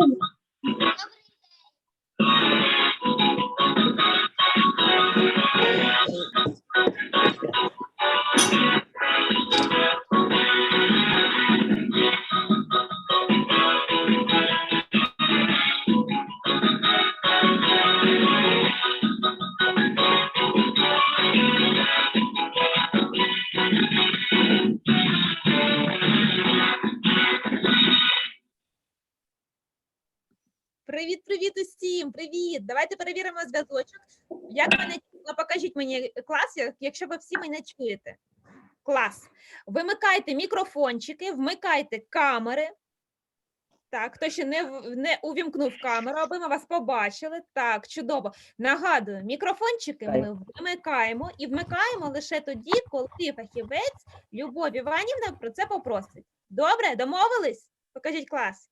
Oh, Давайте перевіримо зв'язочок. Як мене чутно? Покажіть мені клас, якщо ви всі мене чуєте. Клас. Вимикайте мікрофончики, вмикайте камери. Так, хто ще не, не увімкнув камеру, аби ми вас побачили. Так, чудово. Нагадую, мікрофончики ми вимикаємо і вмикаємо лише тоді, коли фахівець Любов Іванівна про це попросить. Добре, домовились? Покажіть клас.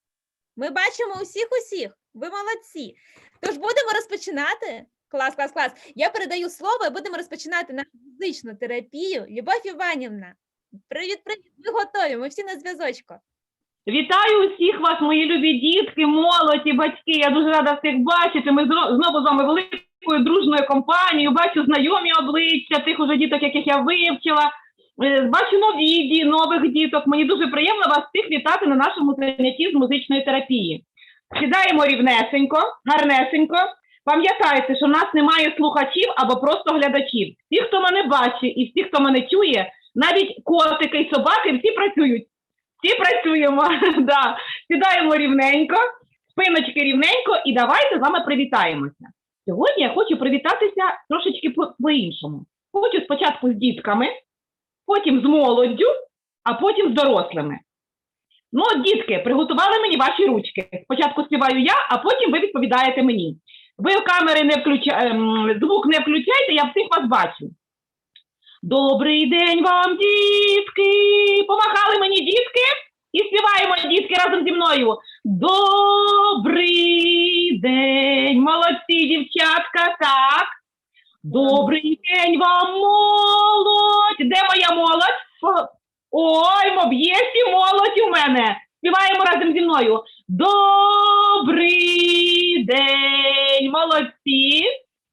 Ми бачимо усіх усіх. Ви молодці. Тож будемо розпочинати. Клас, клас, клас. Я передаю слово і будемо розпочинати нашу фізичну терапію. Любов Іванівна, привіт, привіт. Ми готові. Ми всі на зв'язочку. Вітаю усіх вас, мої любі дітки, молодь і батьки. Я дуже рада всіх бачити. Ми знову з вами великою дружною компанією. Бачу знайомі обличчя тих уже діток, яких я вивчила. Е, Бачу нові нових діток. Мені дуже приємно вас всіх вітати на нашому занятті з музичної терапії. Сідаємо рівнесенько, гарнесенько. Пам'ятайте, що в нас немає слухачів або просто глядачів. Всі, хто мене бачить, і всі, хто мене чує, навіть котики і собаки, всі працюють. Всі працюємо. да. Сідаємо рівненько, спиночки рівненько, і давайте з вами привітаємося. Сьогодні я хочу привітатися трошечки по- по-іншому. Хочу спочатку з дітками, потім з молоддю, а потім з дорослими. Ну, от, дітки, приготували мені ваші ручки. Спочатку співаю я, а потім ви відповідаєте мені. Ви камери не включаєте, звук не включайте, я всіх вас бачу. Добрий день вам, дітки! Помахали мені дітки і співаємо дітки разом зі мною. Добрий день, молодці, дівчатка, так. Добрий день вам, молодь. Де моя молодь? Ой, всі молодь у мене. Співаємо разом зі мною. Добрий день, молодці.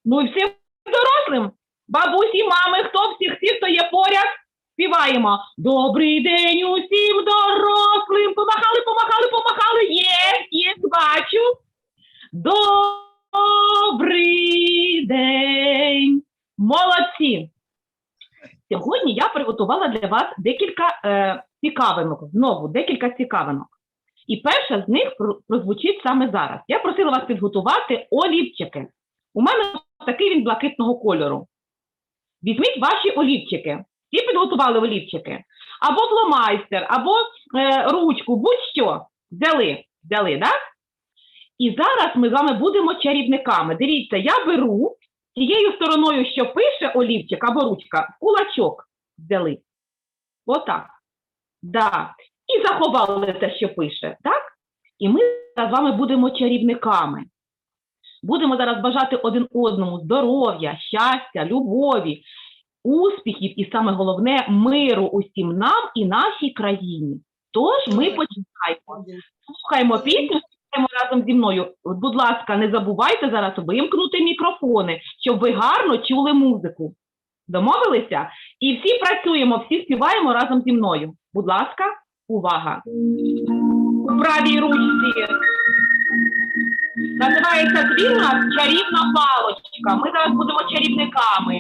Ну і всім дорослим. Бабусі, мами, хто всіх, всі, хто є поряд, співаємо. Добрий день усім дорослим. Помахали, помахали, помахали. Є, є, бачу. Добрий день. Молодці. Сьогодні я приготувала для вас декілька е, цікавинок. Знову декілька цікавинок. І перша з них прозвучить саме зараз. Я просила вас підготувати олівчики. У мене такий він блакитного кольору. Візьміть ваші олівчики. Всі підготували олівчики. Або фломайстер, або е, ручку, будь-що. Взяли, взяли, так? І зараз ми з вами будемо чарівниками. Дивіться, я беру тією стороною, що пише олівчик або ручка, кулачок взяли. Отак. Да. І заховали те, що пише, так? І ми з вами будемо чарівниками. Будемо зараз бажати один одному здоров'я, щастя, любові, успіхів і саме головне миру усім нам і нашій країні. Тож ми починаємо. Слухаємо пісню, разом зі мною. Будь ласка, не забувайте зараз вимкнути мікрофони, щоб ви гарно чули музику. Домовилися? І всі працюємо, всі співаємо разом зі мною. Будь ласка, увага! У правій ручці називається твір нас чарівна палочка. Ми зараз будемо чарівниками.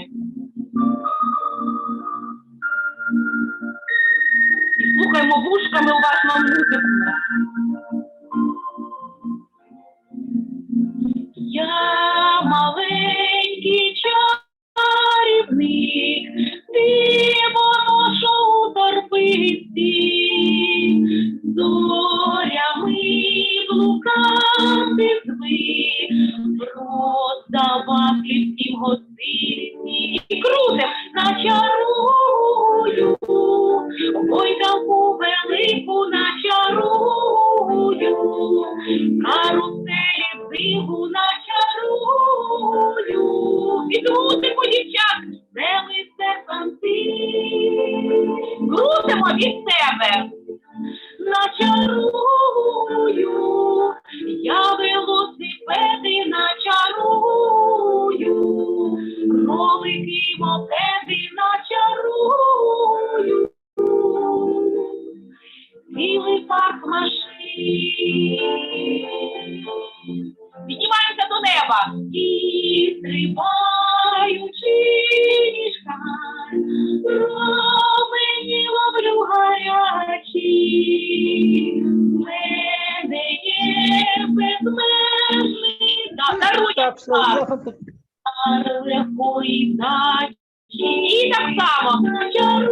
І слухаємо вушками уважно музику. Дачі. І так само начарую,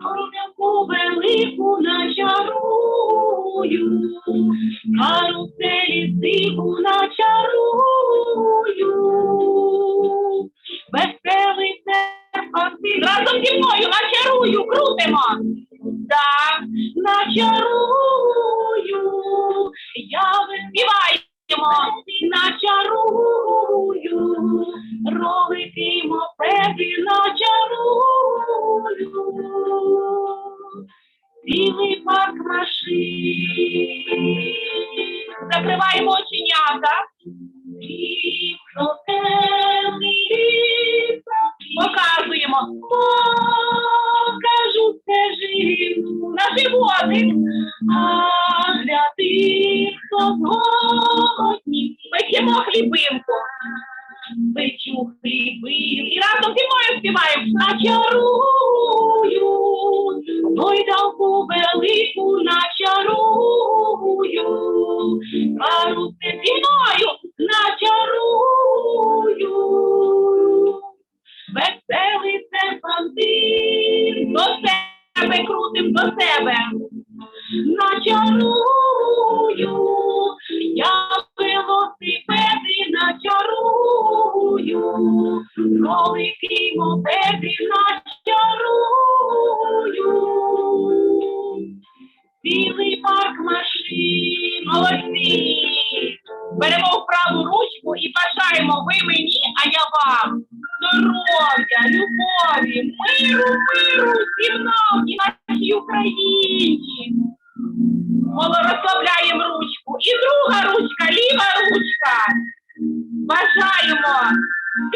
рум'яку велику начарую, каруселі зиму начарую, веселий серпантин. Разом зі мною начарую, крутимо. Так, начарую, я виспіваємо, начарую, ролики мопеди начарую, цілий парк машин. Закриваємо оченята. Показуємо. Покажу стежину на животик. А для тих, хто зголодні, печемо хлібинку. Печу хлібин. І разом зі мною співаємо. Начарую, гойдалку велику начарую. Карусе зі мною начарую. Себе крутим до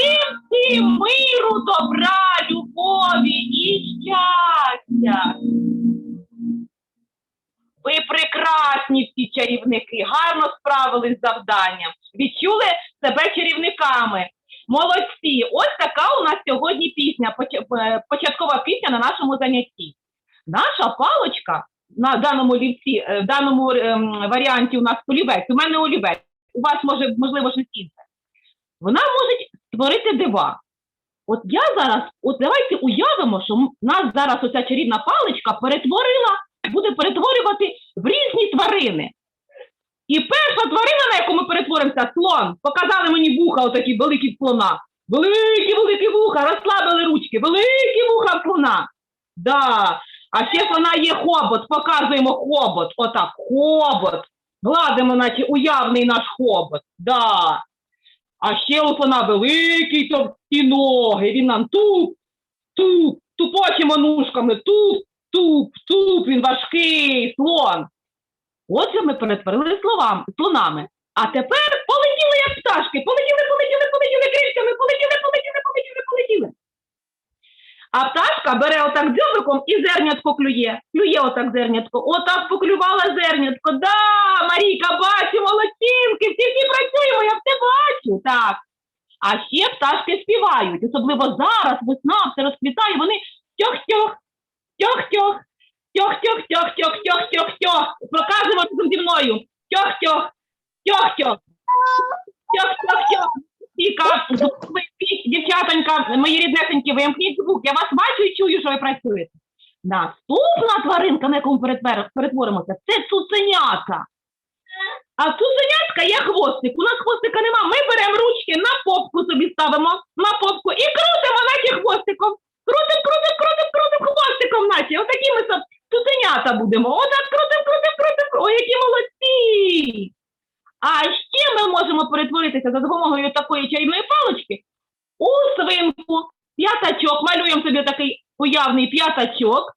всім миру, добра, любові і щастя. Ви прекрасні всі чарівники, гарно справились з завданням, відчули себе чарівниками. Молодці! Ось така у нас сьогодні пісня, е, початкова пісня на нашому занятті. Наша палочка на даному лівці, е, в даному варіанті у нас олівець, у мене олівець, у вас може, можливо, щось інше. Вона може створити дива. От я зараз, от давайте уявимо, що нас зараз оця чарівна паличка перетворила, буде перетворювати в різні тварини. І перша тварина, на яку ми перетворимося, слон. Показали мені вуха, отакі великі слона. Великі, великі вуха, розслабили ручки, великі вуха слона. Да. А ще слона є хобот, показуємо хобот. Отак, хобот. Гладимо, наче уявний наш хобот. Да. А ще у вона великий товсті ноги. Він нам туп, туп, тупочимо ножками, туп, туп, туп, він важкий, слон. Отже, ми перетворили словам, слонами. А тепер полетіли як пташки. Полетіли, полетіли, полетіли кришками, полетіли, полетіли, полетіли. А пташка бере отак дзьобиком і зернятко клює. Клює отак зернятко. Отак поклювала зернятко. Да, Марійка, бачу, молодчинки, всі всі працюємо, я все бачу. Так. А ще пташки співають. Особливо зараз весна все розквітає, вони тьох-тьох, тьох-тьох, Тьох-тьох-тьох-тьох-тьох-тьох-тьох. Проказуємо разом зі мною. Тьох-тьох. Тьох-тьох. Тьох-тьох-тьох. Тіка, вимкніть, дівчатонька, мої ріднесенькі, вимкніть звук. Я вас бачу і чую, що ви працюєте. Наступна тваринка, на яку ми перетворимося, це цуценята. А цуценятка є хвостик. У нас хвостика нема. Ми беремо ручки на попку собі ставимо, на попку і крутимо, наче хвостиком. Крутим, крутим, крутим, крутим хвостиком, наче. Отакі ми цуценята будемо. Отак крутим, крутим, крутим. Ой, які молодці! А ще ми можемо перетворитися за допомогою такої чарівної палички у свинку. П'ятачок. Малюємо собі такий уявний п'ятачок.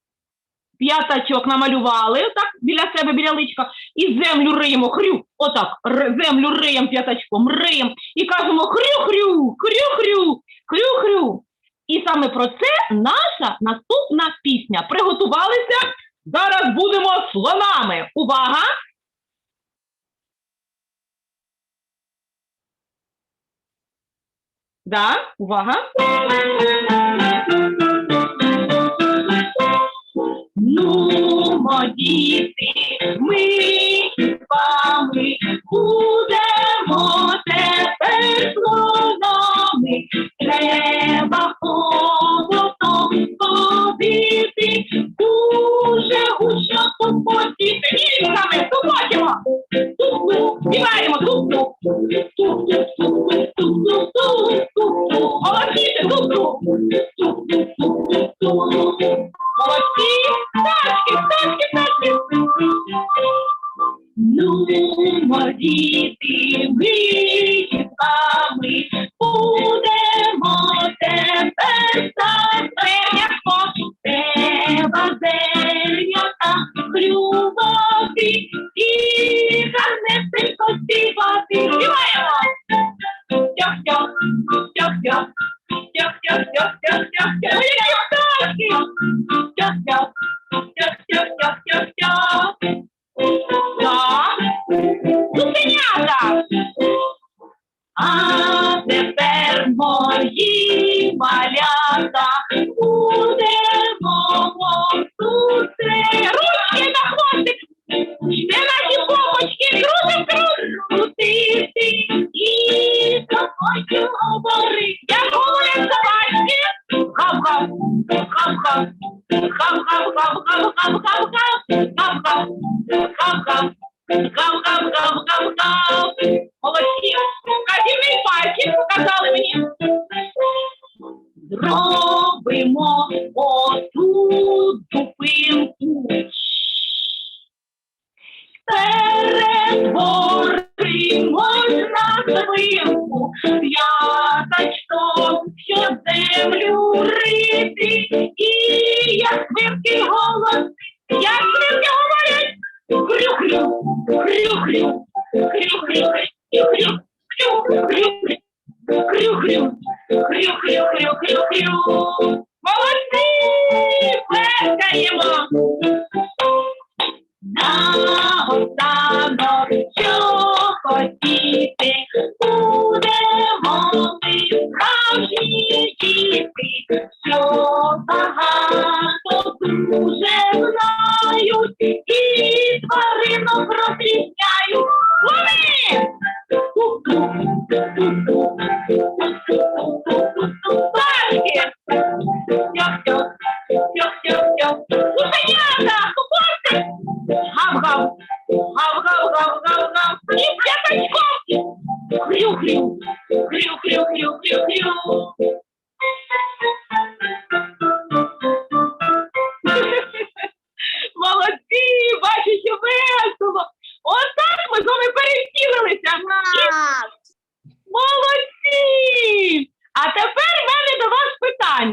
П'ятачок намалювали так біля себе, біля личка, і землю риємо, хрю, отак, землю риємо п'ятачком, риємо, і кажемо хрю-хрю, хрю-хрю, хрю-хрю. І саме про це наша наступна пісня. Приготувалися. Зараз будемо слонами. Увага! Да, увага. Ну, діти, ми вам будемо тепер слонами, треба холодом ходити, дуже гучно тупотіти. Ніжками тупотімо, тук-тук, співаємо, тук-тук, тук-тук, тук-тук, тук-тук, голосніше, тук-тук, тук-тук, молодці, тачки, тачки, тачки. Ну, діти, ми мої the знають і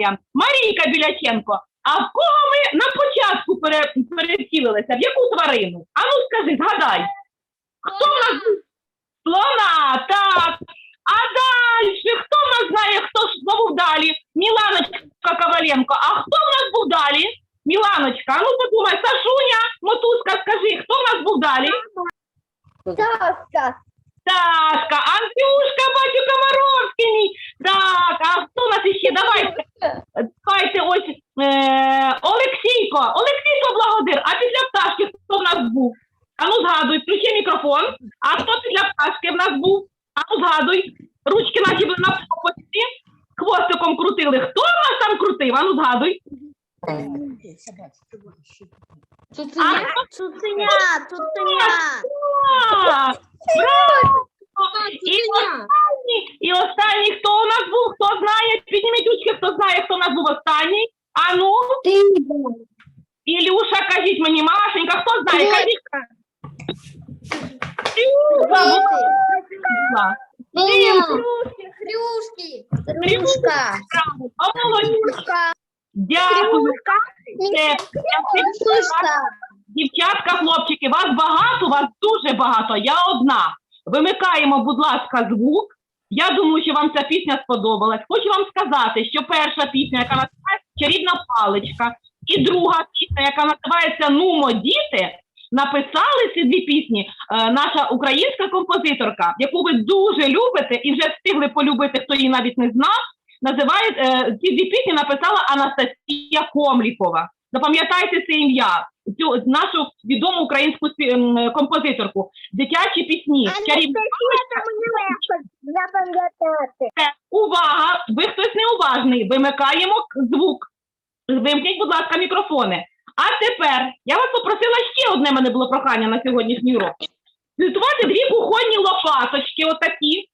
питання. Марійка Біляченко, а в кого ми на початку пере, перевтілилися? В яку тварину? А ну скажи, згадай. Хто в нас? Слона, так. А далі, хто в нас знає, хто ж був далі? Міланочка Коваленко. А хто в нас був далі? Міланочка, ну подумай, Сашуня, мотузка, скажи, хто в нас був далі? Пташка. Пташка, Андрюшка, бачу Комаровський мій. Так, а хто у нас іще? Давайте, давайте ось е, Олексійко. Олексійко Благодир, а після пташки хто в нас був? А ну згадуй, включи мікрофон. А хто після пташки в нас був? А ну згадуй. Ручки наші були на попочці, хвостиком крутили. Хто в нас там крутив? А ну згадуй. Цуценя. Цуценя. Цуценя. А, браво! І останній, і останній, хто у нас був, хто знає, підніміть ручки, хто знає, хто у нас був останній. А ну, Ілюша, кажіть мені, Машенька, хто знає, кажіть. Ілюша, будь ласка. Хрюшки. Хрюшка. О, молодці. Дякую. Це, дівчатка, хлопчики, вас багато, вас дуже багато, я одна. Вимикаємо, будь ласка, звук. Я думаю, що вам ця пісня сподобалась. Хочу вам сказати, що перша пісня, яка називається Чарівна паличка, і друга пісня, яка називається Нумо діти, написали ці дві пісні е, наша українська композиторка, яку ви дуже любите і вже встигли полюбити, хто її навіть не знав. Називає е, ці дві пісні написала Анастасія Комлікова. Запам'ятайте це ім'я, цю нашу відому українську композиторку. Дитячі пісні, Запам'ятати. Увага! Ви хтось неуважний. Вимикаємо звук. Вимкніть, будь ласка, мікрофони. А тепер я вас попросила ще одне мене було прохання на сьогоднішній урок. Підготувати дві кухонні лопаточки, отакі.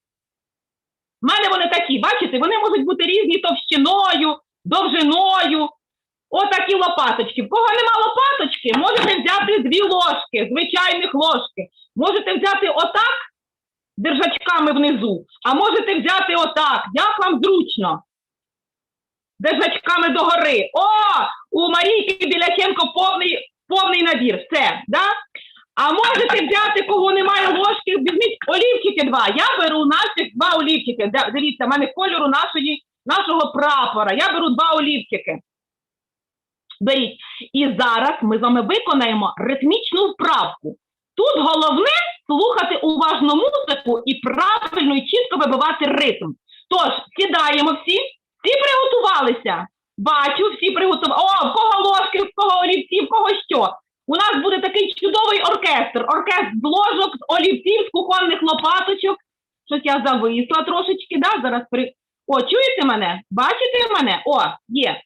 У мене вони такі, бачите, вони можуть бути різні товщиною, довжиною. Отакі лопаточки. В кого нема лопаточки, можете взяти дві ложки, звичайних ложки. Можете взяти отак, держачками внизу, а можете взяти отак, як вам зручно. Держачками догори. О, у Марійки Біляченко повний, повний набір. Все, да? А можете взяти, кого немає ложки, візьміть олівчики два. Я беру наших два олівчики. Дивіться, в мене кольору нашої, нашого прапора. Я беру два олівчики. Беріть. І зараз ми з вами виконаємо ритмічну вправку. Тут головне слухати уважно музику і правильно і чітко вибивати ритм. Тож, сідаємо всі, всі приготувалися. Бачу, всі приготувалися. О, в кого ложки, в кого олівці, в кого що. У нас буде такий чудовий оркестр. Оркестр з ложок, з олівців, з кухонних лопаточок. Щось я зависла трошечки, да? Зараз при. О, чуєте мене? Бачите мене? О, є.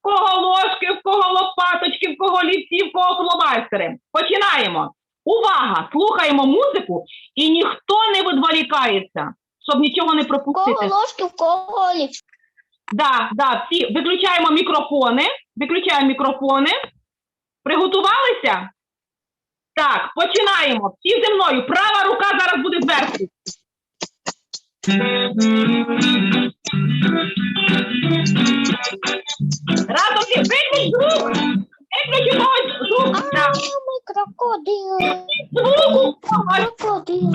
В кого ложки, в кого лопаточки, в кого олівці, в кого фломастери. Починаємо. Увага! Слухаємо музику і ніхто не відволікається, щоб нічого не В пропустити. кого ложки, в кого олівці. Да, да, всі виключаємо мікрофони. Виключаємо мікрофони. Приготувалися? Так, починаємо. Всі зі мною. Права рука зараз буде зверху. Разом всі. Виключ звук. Виключ когось звук. Так, Мами, крокодил, звуку. крокодил.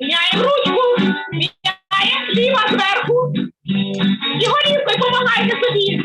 Міняємо ручку. Міняємо ліва зверху. І голівкою допомагайте собі.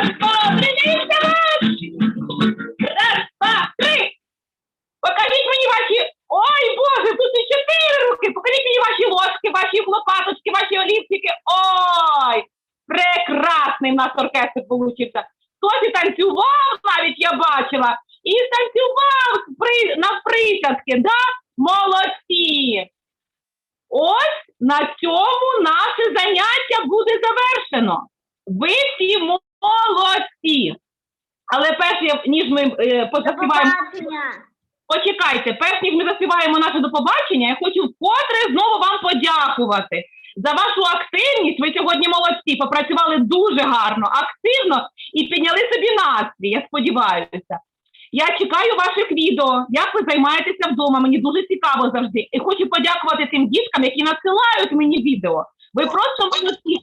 Oh! побачення, я хочу вкотре знову вам подякувати за вашу активність. Ви сьогодні молодці, попрацювали дуже гарно, активно і підняли собі настрій. Я сподіваюся. Я чекаю ваших відео, як ви займаєтеся вдома. Мені дуже цікаво завжди. І хочу подякувати тим діткам, які надсилають мені відео. Ви просто молодці,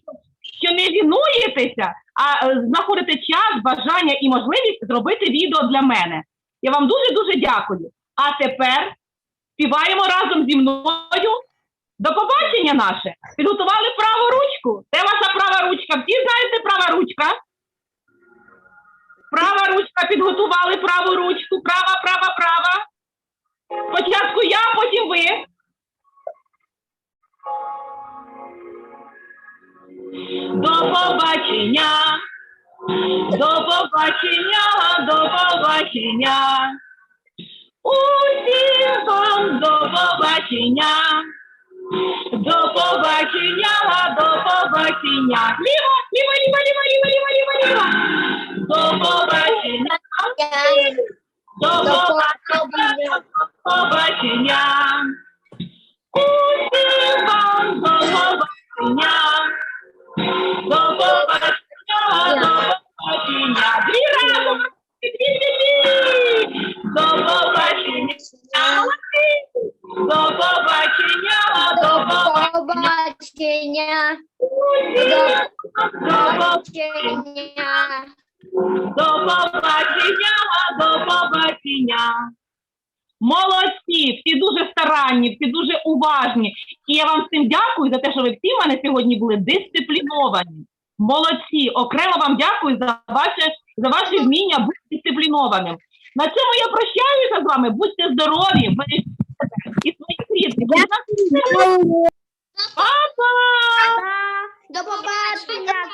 що не лінуєтеся, а е, знаходите час, бажання і можливість зробити відео для мене. Я вам дуже дуже дякую. А тепер співаємо разом зі мною. До побачення наше. Підготували праву ручку. Де ваша права ручка? Всі знаєте права ручка? Права ручка підготували праву ручку. Права, права, права. Спочатку я, потім ви. До побачення. До побачення, до побачення. Усім вам до побачення. До побачення, до побачення. Ліво, ліво, ліво, ліво, ліво, ліво, ліво, ліво. До побачення. До побачення. До побачення. Усім вам до побачення. До побачення, до побачення. Дві разом. Дві, дві, дві. До побачення. До побачення, побачення. До побачення, до побачення. Молодці, всі дуже старанні, всі дуже уважні. І я вам всім дякую за те, що ви всі в мене сьогодні були дисципліновані. Молодці, окремо вам дякую за ваше, за ваше вміння бути дисциплінованим. На цьому я прощаюся з вами. Будьте здорові, бережіть і своїх рідних. Па-па! До побачення.